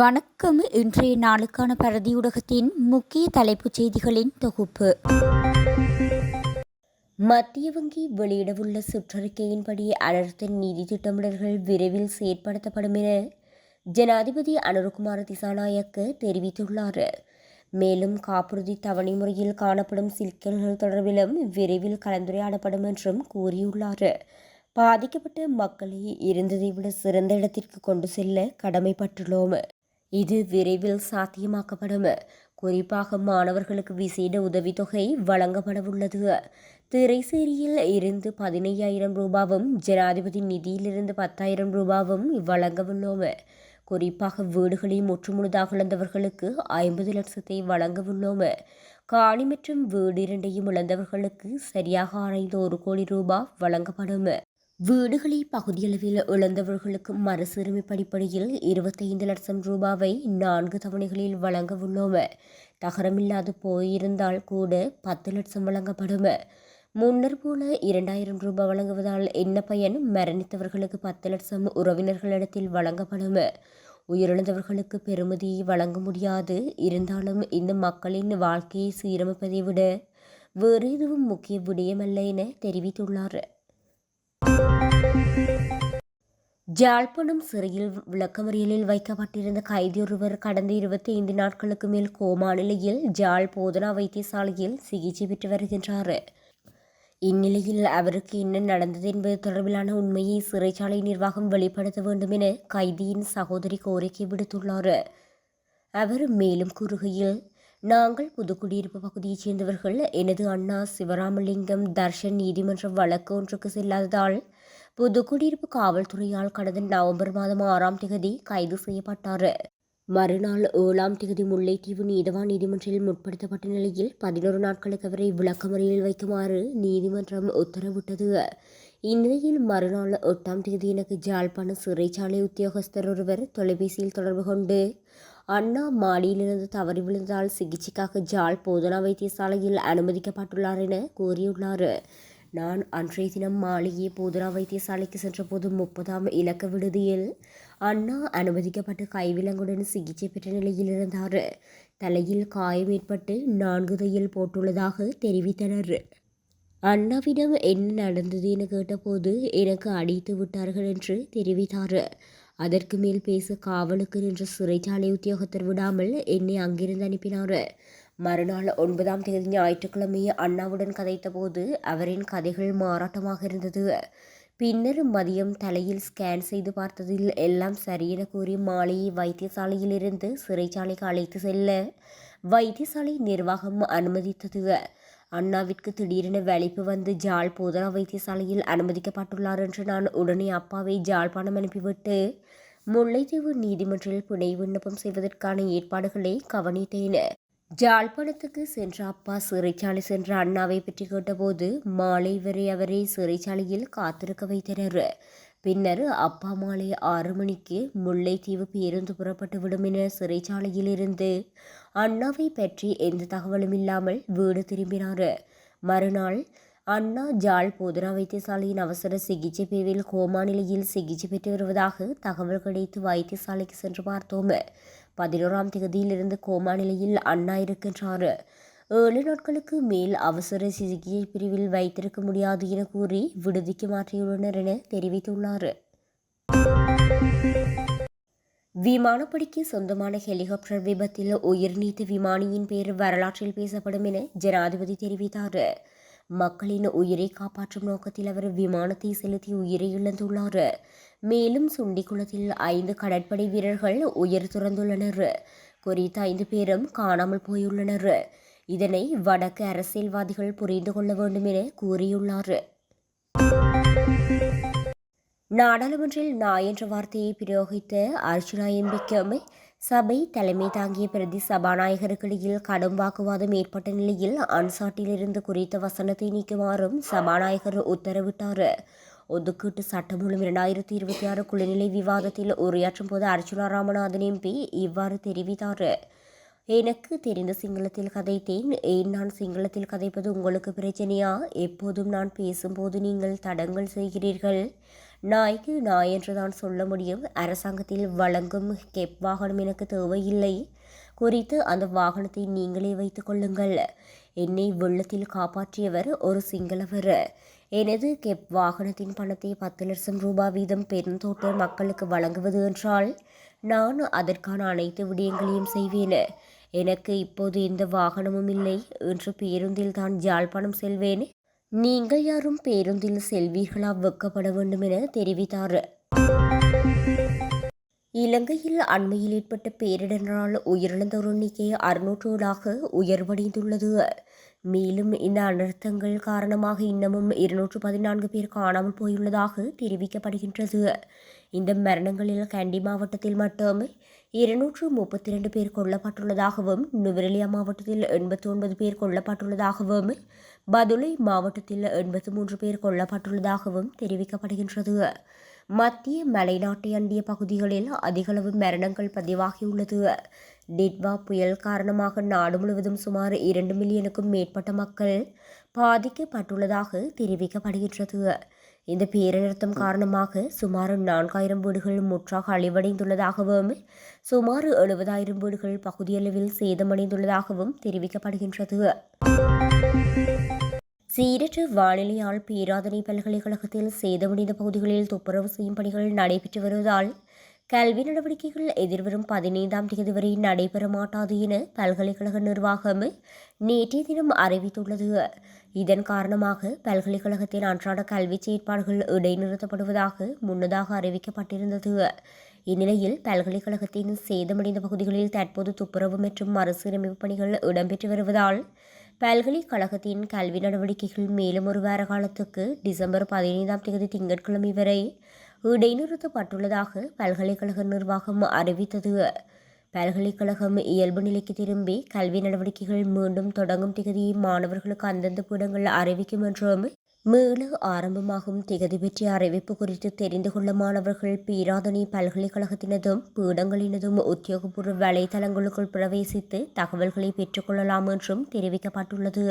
வணக்கம். இன்றைய நாளுக்கான பரதியூடகத்தின் முக்கிய தலைப்புச் செய்திகளின் தொகுப்பு. மத்திய வங்கி வெளியிடவுள்ள சுற்றறிக்கையின்படி அனர்த்த நிதி திட்டமிடல்கள் விரைவில் செயற்படுத்தப்படும் என ஜனாதிபதி அனுரகுமார திசாநாயக்க தெரிவித்துள்ளார். மேலும் காப்புறுதி தவணை முறையில் காணப்படும் சிக்கல்கள் தொடர்பிலும் விரைவில் கலந்துரையாடப்படும் என்றும் கூறியுள்ளார். பாதிக்கப்பட்ட மக்களை இருந்ததை விட சிறந்த இடத்திற்கு கொண்டு செல்ல கடமைப்பட்டுள்ளோம். இது விரைவில் சாத்தியமாக்கப்படும். குறிப்பாக மாணவர்களுக்கு விசேட உதவித்தொகை வழங்கப்படவுள்ளது. திரைசேரியில் இருந்து பதினையாயிரம் ரூபாவும் ஜனாதிபதி நிதியிலிருந்து பத்தாயிரம் ரூபாவும் வழங்கவுள்ளோம் குறிப்பாக வீடுகளை முற்றுமுழுதாக இழந்தவர்களுக்கு ஐம்பது லட்சத்தை வழங்கவுள்ளோம் காணி மற்றும் வீடு இரண்டையும் இழந்தவர்களுக்கு சரியாக ஆராய்ந்து ஒரு கோடி ரூபாய் வழங்கப்படும். வீடுகளை பகுதியளவில் இழந்தவர்களுக்கு மறுசீரமை படிப்படியில் இருபத்தைந்து லட்சம் ரூபாவை நான்கு தவணைகளில் வழங்க உள்ளோம். தகரமில்லாது போயிருந்தால் கூட பத்து லட்சம் வழங்கப்படும். முன்னர் போல இரண்டாயிரம் ரூபாய் வழங்குவதால் என்ன பயன் மரணித்தவர்களுக்கு பத்து லட்சம் உறவினர்களிடத்தில் வழங்கப்படும். உயிரிழந்தவர்களுக்கு பெருமதியை வழங்க முடியாது. இருந்தாலும் இந்த மக்களின் வாழ்க்கையை சீரமைப்பதை விட வேறு எதுவும் முக்கிய விடயமல்ல என தெரிவித்துள்ளார். ஜாழ்ப்பாணம் சிறையில் விளக்கமறியலில் வைக்கப்பட்டிருந்த கைதியொருவர் கடந்த இருபத்தி ஐந்து நாட்களுக்கு மேல் கோமா நிலையில் ஜாழ் போதனா வைத்தியசாலையில் சிகிச்சை பெற்று வருகின்றார். இந்நிலையில் அவருக்கு என்ன நடந்தது என்பது தொடர்பிலான உண்மையை சிறைச்சாலை நிர்வாகம் வெளிப்படுத்த வேண்டும் என கைதியின் சகோதரி கோரிக்கை விடுத்துள்ளார். அவர் மேலும் கூறுகையில் நாங்கள் புதுக்குடியிருப்பு பகுதியைச் சேர்ந்தவர்கள். எனது அண்ணா சிவராமலிங்கம் தர்ஷன் நீதிமன்ற வழக்கு ஒன்றுக்கு செல்லாததால் புதுக்குடியிருப்பு காவல்துறையால் கடந்த நவம்பர் மாதம் ஆறாம் தேதி கைது செய்யப்பட்டார். மறுநாள் ஏழாம் தேதி முல்லைத்தீவு நீதவான் நீதிமன்றில் முற்படுத்தப்பட்ட நிலையில் பதினோரு நாட்களுக்கு அவரை விளக்கமறியல் வைக்குமாறு நீதிமன்றம் உத்தரவிட்டது. இந்நிலையில் மறுநாள் எட்டாம் தேதி எனக்கு ஜாழ்ப்பாண சிறைச்சாலை உத்தியோகஸ்தர் ஒருவர் தொலைபேசியில் தொடர்பு கொண்டு அண்ணா மாடியிலிருந்து தவறி விழுந்ததால் சிகிச்சைக்காக ஜாழ் போதனா வைத்தியசாலையில் அனுமதிக்கப்பட்டுள்ளார் என கூறியுள்ளார். நான் அன்றைய தினம் மாலையே போதுரா வைத்தியசாலைக்கு சென்றபோது முப்பதாம் இலக்க விடுதியில் அண்ணா அனுமதிக்கப்பட்டு கைவிலங்குடன் சிகிச்சை பெற்ற நிலையில் இருந்தார். தலையில் காயம் ஏற்பட்டு நான்கு தையல் போட்டுள்ளதாக தெரிவித்தனர். அண்ணாவிடம் என்ன நடந்தது என கேட்டபோது எனக்கு அடித்து விட்டார்கள் என்று தெரிவித்தார். அதற்கு மேல் பேச காவலுக்கு நின்ற சிறைச்சாலை உத்தியோகத்தர் விடாமல் என்னை அங்கிருந்து அனுப்பினார். மறுநாள் ஒன்பதாம் தேதி ஞாயிற்றுக்கிழமை அண்ணாவுடன் கதைத்தபோது அவரின் கதைகள் மாறாட்டமாக இருந்தது. பின்னர் மதியம் தலையில் ஸ்கேன் செய்து பார்த்ததில் எல்லாம் சரியென கூறி மாலையை வைத்தியசாலையிலிருந்து சிறைச்சாலைக்கு அழைத்து செல்ல வைத்தியசாலை நிர்வாகம் அனுமதித்தது. அண்ணாவிற்கு திடீரென வலிப்பு வந்து ஜாழ் போதனா வைத்தியசாலையில் அனுமதிக்கப்பட்டுள்ளார் என்று நான் உடனே அப்பாவை ஜாழ்ப்பாணம் அனுப்பிவிட்டு முல்லைத்தீவு நீதிமன்றில் புனை விண்ணப்பம் செய்வதற்கான ஏற்பாடுகளை கவனித்தேன். ஜாழ்ப்பாணத்துக்கு சென்ற அப்பா சிறைச்சாலை சென்ற அண்ணாவை பற்றி கேட்டபோது மாலை வரை அவரை சிறைச்சாலையில் காத்திருக்க வைத்தனர். பின்னர் அப்பா மாலை ஆறு மணிக்கு முல்லைத்தீவு பேருந்து புறப்பட்டு விடும் என சிறைச்சாலையில் இருந்து அண்ணாவை பற்றி எந்த தகவலும் இல்லாமல் வீடு திரும்பினார். மறுநாள் அண்ணா ஜாழ் போதனா வைத்தியசாலையின் அவசர சிகிச்சை பிரிவில் கோமா நிலையில் சிகிச்சை பெற்று வருவதாக தகவல் கிடைத்து வைத்தியசாலைக்கு சென்று பார்த்தோம். பதினோராம் தேதியிலிருந்து கோமா நிலையில் அண்ணா இருக்கின்றார். ஏழு நாட்களுக்கு மேல் அவசர சிகிச்சை பிரிவில் வைத்திருக்க முடியாது என கூறி விடுதிக்கு மாற்றியுள்ளனர் என தெரிவித்துள்ளார். விமானப்படிக்கு சொந்தமான ஹெலிகாப்டர் விபத்தில் உயிர் நீத்த விமானியின் பேர் வரலாற்றில் பேசப்படும் என ஜனாதிபதி தெரிவித்தார். மக்களின் உயிரை காப்பாற்றும் நோக்கத்தில் அவர் விமானத்தை செலுத்தி உயிரை இழந்துள்ளார். மேலும் சுண்டிக்குளத்தில் ஐந்து கடற்படை வீரர்கள் உயிர் துறந்துள்ளனர். குறித்த ஐந்து பேரும் காணாமல் போயுள்ளனர். இதனை வடக்கு அரசியல்வாதிகள் புரிந்து கொள்ள வேண்டும் என கூறியுள்ளார். நாடாளுமன்றில் நாய் என்ற வார்த்தையை பிரயோகித்த அர்ஜுனா எம்பிக்கும் சபை தலைமை தாங்கிய பிரதி சபாநாயகருக்கிடையில் கடும் வாக்குவாதம் ஏற்பட்ட நிலையில் அன்சாட்டிலிருந்து குறித்த வசனத்தை நீக்குமாறும் சபாநாயகர் உத்தரவிட்டார். ஒதுக்கீட்டு சட்டம் மூலம் இரண்டாயிரத்தி இருபத்தி ஆறு குளிர்நிலை விவாதத்தில் உரையாற்றும் போது அர்ச்சுனா ராமநாதன் எம்பி இவ்வாறு தெரிவித்தார். எனக்கு தெரிந்த சிங்களத்தில் கதைத்தேன். ஏன் நான் சிங்களத்தில் கதைப்பது உங்களுக்கு பிரச்சனையா? எப்போதும் நான் பேசும்போது நீங்கள் தடங்கள் செய்கிறீர்கள். நாய்க்கு நாய் என்று தான் சொல்ல முடியும். அரசாங்கத்தில் வழங்கும் கெப் வாகனம் எனக்கு தேவையில்லை. குறித்து அந்த வாகனத்தை நீங்களே வைத்துக் கொள்ளுங்கள். என்னை வெள்ளத்தில் காப்பாற்றியவர் ஒரு சிங்களவர். எனது கெப் வாகனத்தின் பணத்தை பத்து லட்சம் ரூபாய் வீதம் பெருந்தோட்ட மக்களுக்கு வழங்குவது என்றால் நான் அதற்கான அனைத்து விடயங்களையும் செய்வேன். எனக்கு இப்போது எந்த வாகனமும் இல்லை என்று பேருந்தில் தான் ஜாழ்ப்பாணம் செல்வேன். நீங்கள் யாரும் பேருந்தில் செல்வீர்களா? வெக்கப்பட வேண்டும் என தெரிவித்தார். இலங்கையில் அண்மையில் ஏற்பட்ட பேரிடரால் உயிரிழந்தோர் எண்ணிக்கை அறுநூற்றோடாக உயர்வடைந்துள்ளது. மேலும் இந்த அனர்த்தங்கள் காரணமாக இன்னமும் இருநூற்று பதினான்கு பேர் காணாமல் போயுள்ளதாக தெரிவிக்கப்படுகின்றது. இந்த மரணங்களில் கண்டி மாவட்டத்தில் மட்டும் இருநூற்று முப்பத்தி இரண்டு பேர் கொல்லப்பட்டுள்ளதாகவும் நுவரெலியா மாவட்டத்தில் எண்பத்தி ஒன்பது பேர் கொல்லப்பட்டுள்ளதாகவும் பதுளை மாவட்டத்தில் எண்பத்தி மூன்று பேர் கொல்லப்பட்டுள்ளதாகவும் தெரிவிக்கப்படுகின்றது. மத்திய மலைநாட்டை அண்டிய பகுதிகளில் அதிகளவு மரணங்கள் பதிவாகியுள்ளது. டிட்வா புயல் காரணமாக நாடு முழுவதும் சுமார் இரண்டு மில்லியனுக்கும் மேற்பட்ட மக்கள் பாதிக்கப்பட்டுள்ளதாக தெரிவிக்கப்படுகின்றது. இந்த பேரநிறுத்தம் காரணமாக சுமார் நான்காயிரம் வீடுகள் முற்றாக அழிவடைந்துள்ளதாகவும் சுமார் எழுபதாயிரம் வீடுகள் பகுதியளவில் சேதமடைந்துள்ளதாகவும் தெரிவிக்கப்படுகின்றது. சீரற்ற வானிலையால் பேராதனை பல்கலைக்கழகத்தில் சேதமடைந்த பகுதிகளில் துப்புரவு செய்யும் பணிகள் நடைபெற்று வருவதால் கல்வி நடவடிக்கைகள் எதிர்வரும் பதினைந்தாம் தேதி வரை நடைபெற மாட்டாது என பல்கலைக்கழக நிர்வாகம் நேற்றைய தினம் அறிவித்துள்ளது. இதன் காரணமாக பல்கலைக்கழகத்தின் அன்றாட கல்வி செயற்பாடுகள் இடைநிறுத்தப்படுவதாக முன்னதாக அறிவிக்கப்பட்டிருந்தது. இந்நிலையில் பல்கலைக்கழகத்தின் சேதமடைந்த பகுதிகளில் தற்போது துப்புரவு மற்றும் மறுசீரமைப்பு பணிகள் இடம்பெற்று வருவதால் பல்கலைக்கழகத்தின் கல்வி நடவடிக்கைகள் மேலும் ஒரு வார காலத்துக்கு டிசம்பர் பதினைந்தாம் தேதி திங்கட்கிழமை வரை இடைநிறுத்தப்பட்டுள்ளதாக பல்கலைக்கழக நிர்வாகம் அறிவித்தது. பல்கலைக்கழகம் இயல்பு நிலைக்கு திரும்பி கல்வி நடவடிக்கைகள் மீண்டும் தொடங்கும் திகதியை மாணவர்களுக்கு அந்தந்த பீடங்கள் அறிவிக்கும் என்றும் மீள ஆரம்பமாகும். திகதி பற்றிய அறிவிப்பு குறித்து தெரிந்து கொள்ள மாணவர்கள் பீராதனி பல்கலைக்கழகத்தினதும் பீடங்களினதும் உத்தியோகபூர்வ வலைதளங்களுக்குள் பிரவேசித்து தகவல்களை பெற்றுக்கொள்ளலாம் என்றும் தெரிவிக்கப்பட்டுள்ளது.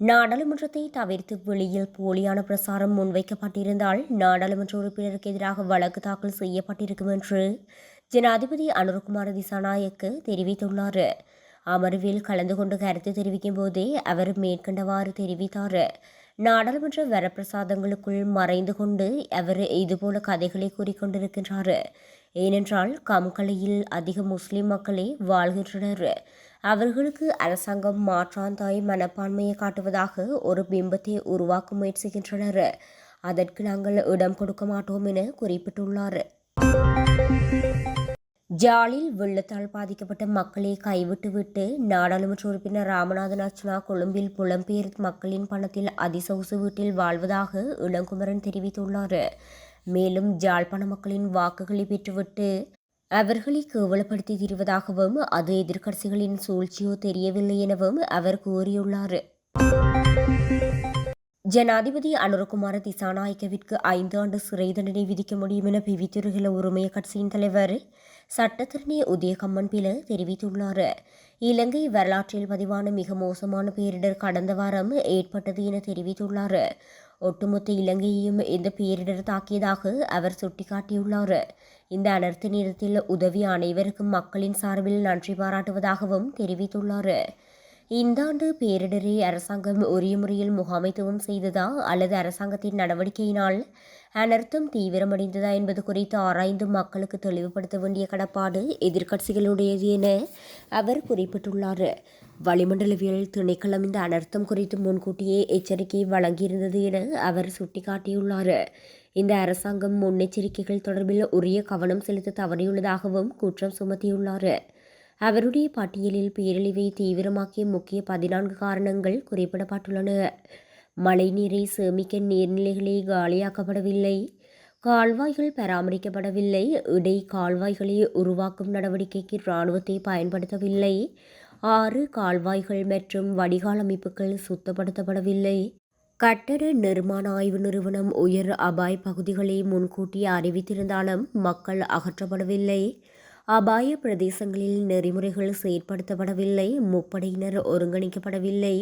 நாடாளுமன்றத்தை தவிர்த்து வெளியில் போலியான பிரசாரம் முன்வைக்கப்பட்டிருந்தால் நாடாளுமன்ற உறுப்பினருக்கு எதிராக வழக்கு தாக்கல் செய்யப்பட்டிருக்கும் என்று ஜனாதிபதி அனுர்குமார் திசாநாயக்கு தெரிவித்துள்ளார். அமர்வில் கலந்து கொண்டு கருத்து தெரிவிக்கும் போதே அவர் மேற்கண்டவாறு தெரிவித்தார். நாடாளுமன்ற வரப்பிரசாதங்களுக்குள் மறைந்து கொண்டு அவர் இதுபோல கதைகளை கூறிக்கொண்டிருக்கின்றார். ஏனென்றால் கம்கலையில் அதிக முஸ்லிம் மக்களே வாழ்கின்றனர். அவர்களுக்கு அரசாங்கம் மாற்றாந்தாய் மனப்பான்மையை காட்டுவதாக ஒரு பிம்பத்தை உருவாக்க முயற்சிக்கின்றனர். அதற்கு நாங்கள் இடம் கொடுக்க மாட்டோம் என குறிப்பிட்டுள்ளார். ஜாலில் வெள்ளத்தால் பாதிக்கப்பட்ட மக்களை கைவிட்டுவிட்டு நாடாளுமன்ற உறுப்பினர் ராமநாதன் அர்ச்சனா கொழும்பில் புலம்பெயர் மக்களின் பணத்தில் அதிசவுசு வீட்டில் வாழ்வதாக இளங்குமரன் தெரிவித்துள்ளார். மேலும் ஜாழ்ப்பாண மக்களின் வாக்குகளை பெற்றுவிட்டு அவர்களை கேவலப்படுத்தி தருவதாகவும் அது எதிர்க்கட்சிகளின் சூழ்ச்சியோ தெரியவில்லை எனவும் அவர் கூறியுள்ளார். ஜனாதிபதி அனுரகுமார திசாநாயக்கவிற்கு ஐந்து ஆண்டு சிறை தண்டனை விதிக்க முடியும் என பிவித்துறைகள உரிமைய கட்சியின் தலைவர் சட்டத்தரணி உதயகம்மன் பில தெரிவித்துள்ளார். இலங்கை வரலாற்றில் பதிவான மிக மோசமான பேரிடர் கடந்த வாரம் ஏற்பட்டது என தெரிவித்துள்ளார். ஒட்டுமொத்த இலங்கையையும் இந்த பேரிடர் தாக்கியதாக அவர் சுட்டிக்காட்டியுள்ளார். இந்த அனர்த்த நேரத்தில் உதவி அனைவருக்கும் மக்களின் சார்பில் நன்றி பாராட்டுவதாகவும் தெரிவித்துள்ளார். இந்த ஆண்டு பேரிடரை அரசாங்கம் உரிய முறையில் முகாமைத்துவம் செய்ததா அல்லது அரசாங்கத்தின் நடவடிக்கையினால் அனர்த்தம் தீவிரமடைந்ததா என்பது குறித்து ஆராய்ந்து மக்களுக்கு தெளிவுபடுத்த வேண்டிய கடப்பாடு எதிர்க்கட்சிகளுடையது என அவர் குறிப்பிட்டுள்ளார். வளிமண்டலவியல் திணைக்களம் இந்த அனர்த்தம் குறித்து முன்கூட்டியே எச்சரிக்கை வழங்கியிருந்தது என அவர் சுட்டிக்காட்டியுள்ளார். இந்த அரசாங்கம் முன்னெச்சரிக்கைகள் தொடர்பில் உரிய கவனம் செலுத்த தவறியுள்ளதாகவும் குற்றம் சுமத்தியுள்ளார். அவருடைய பட்டியலில் பேரழிவை தீவிரமாக்கிய முக்கிய பதினான்கு காரணங்கள் குறிப்பிடப்பட்டுள்ளன. மழைநீரை சேமிக்க நீர்நிலைகளே காலியாக்கப்படவில்லை. கால்வாய்கள் பராமரிக்கப்படவில்லை. இடை கால்வாய்களை உருவாக்கும் நடவடிக்கைக்கு இராணுவத்தை பயன்படுத்தவில்லை. ஆறு கால்வாய்கள் மற்றும் வடிகால் அமைப்புகள் சுத்தப்படுத்தப்படவில்லை. கட்டட நிர்மாண ஆய்வு நிறுவனம் உயர் அபாய் பகுதிகளை முன்கூட்டி அறிவித்திருந்தாலும் மக்கள் அகற்றப்படவில்லை. அபாய பிரதேசங்களில் நெறிமுறைகள் செயற்படுத்தப்படவில்லை முப்படையினர் ஒருங்கிணைக்கப்படவில்லை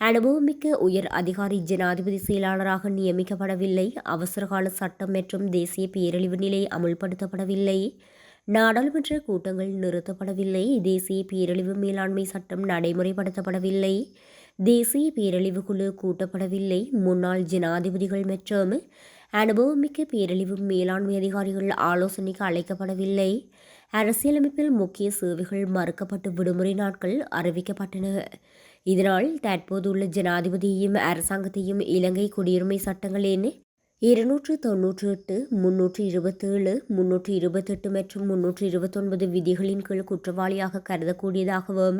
அனுபவமிக்க உயர் அதிகாரி ஜனாதிபதி செயலாளராக நியமிக்கப்படவில்லை அவசரகால சட்டம் மற்றும் தேசிய பேரழிவு நிலை அமுல்படுத்தப்படவில்லை நாடாளுமன்ற கூட்டங்கள் நிறுத்தப்படவில்லை தேசிய பேரழிவு மேலாண்மை சட்டம் நடைமுறைப்படுத்தப்படவில்லை தேசிய பேரழிவு குழு கூட்டப்படவில்லை முன்னாள் ஜனாதிபதிகள் மற்றும் அனுபவமிக்க பேரழிவு மேலாண்மை அதிகாரிகள் ஆலோசனைக்கு அழைக்கப்படவில்லை அரசியலமைப்பில் முக்கிய சேவைகள் மறுக்கப்பட்டு விடுமுறை நாட்கள் அறிவிக்கப்பட்டன. இதனால் தற்போதுள்ள ஜனாதிபதியையும் அரசாங்கத்தையும் இலங்கை குடியுரிமை சட்டங்களின் இருநூற்று தொன்னூற்றி எட்டு முன்னூற்றி இருபத்தேழு முன்னூற்றி இருபத்தெட்டு மற்றும் முன்னூற்றி இருபத்தொன்பது விதிகளின் கீழ் குற்றவாளியாக கருதக்கூடியதாகவும்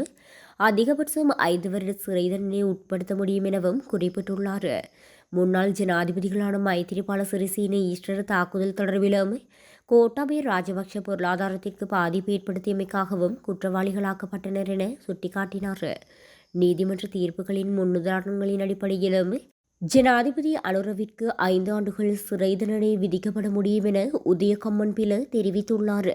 அதிகபட்சம் ஐந்து வருட சிறை தண்டனை உட்படுத்த முடியும் எனவும் குறிப்பிட்டுள்ளார். முன்னாள் ஜனாதிபதிகளான மைத்திரிபால சிறிசேன ஈஸ்டர் தாக்குதல் தொடர்பிலும் கோட்டாபய ராஜபக்ஷ பொருளாதாரத்திற்கு பாதிப்பு ஏற்படுத்தியமைக்காகவும் குற்றவாளிகளாக்கப்பட்டனர் என சுட்டிக்காட்டினார் நீதிமன்ற தீர்ப்புகளின் முன்னுதாரணங்களின் அடிப்படையிலும் ஜனாதிபதி அலுரவிற்கு ஐந்து ஆண்டுகள் சிறை தண்டனை விதிக்கப்பட முடியும் என உதயகம்மன் பில தெரிவித்துள்ளார்.